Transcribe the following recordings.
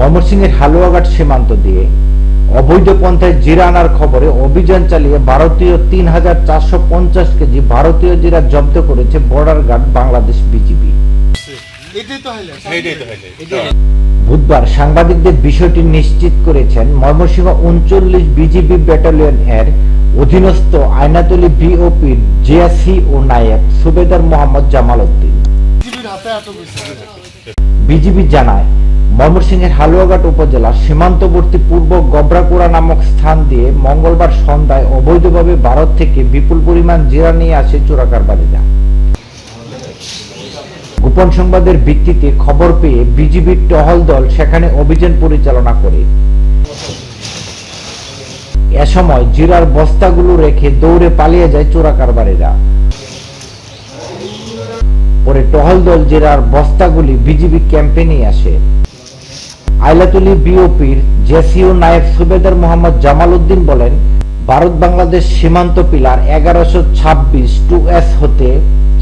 ময়মনসিংহের হালুয়াঘাট সীমান্ত দিয়ে অবৈধ পন্থায় জিরা আনার খবরে অভিযান চালিয়ে ভারতীয় তিন হাজার চারশো পঞ্চাশ কেজি ভারতীয় জিরা জব্দ করেছে বর্ডার গার্ড বাংলাদেশ বিজিবি। বুধবার সাংবাদিকদের বিষয়টি নিশ্চিত করেছেন ময়মনসিংহ উনচল্লিশ বিজিবি ব্যাটালিয়ন এর অধীনস্থ আয়নাতলী বিওপির জেএসি ও নায়ক সুবেদার মোহাম্মদ জামাল উদ্দিন। বিজিবি জানায় ময়মনসিংহের হালুয়াঘাট উপজেলার সীমান্তবর্তী পূর্ব গবরাকুড়া নামক স্থান দিয়ে মঙ্গলবার সন্ধ্যায় অবৈধভাবে ভারত থেকে বিপুল পরিমাণ জিরা নিয়ে আসে চোরাকারবারীরা। গোপন সংবাদের ভিত্তিতে খবর পেয়ে বিজিবির টহল দল সেখানে অভিযান পরিচালনা করে। এ সময় জিরার বস্তাগুলো রেখে দৌড়ে পালিয়ে যায় চোরাকারবারীরা। পরে টহল দল জেরার বস্তাগুলি বিজিবি ক্যাম্পে নিয়ে আসে। আইলাতুলি বিওপির জেসিও নায়েব সুবেদার মোহাম্মদ জামাল উদ্দিন বলেন, ভারত বাংলাদেশ সীমান্ত পিলার এগারোশো ছাব্বিশ টু এস হতে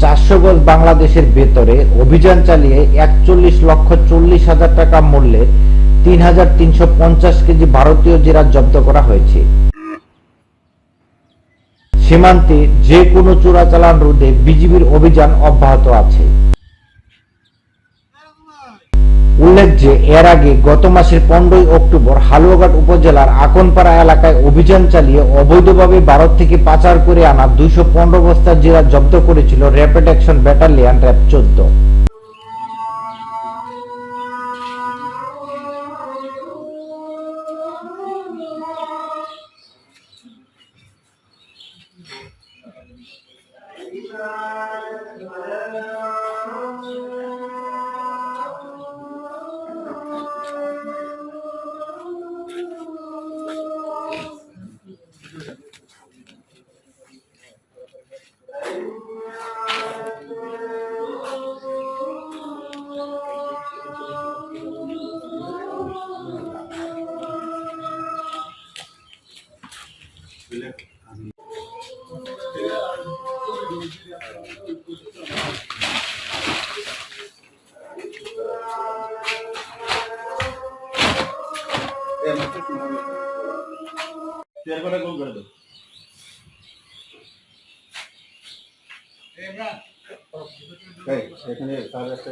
চারশো গজ বাংলাদেশের ভেতরে অভিযান চালিয়ে একচল্লিশ লক্ষ চল্লিশ হাজার টাকা মূল্যে তিন হাজার তিনশো পঞ্চাশ কেজি ভারতীয় জিরা জব্দ করা হয়েছে। সীমান্তে যে কোনো চোরাচালান রোধে বিজিবির অভিযান অব্যাহত আছে। উল্লেখ যে, এর আগে গত মাসের পনেরোই অক্টোবর হালুয়াঘাট উপজেলার আকনপাড়া এলাকায় অভিযান চালিয়ে অবৈধভাবে ভারত থেকে পাচার করে আনা দুইশো পনেরো বস্তা জিরা জব্দ করেছিল র্যাপিড অ্যাকশন ব্যাটালিয়ন র্যাব চোদ্দ। শেয়ার করে গোল করে এই, এখানে তার একটা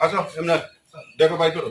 আচ্ছা এমনি দেখো বাই করো।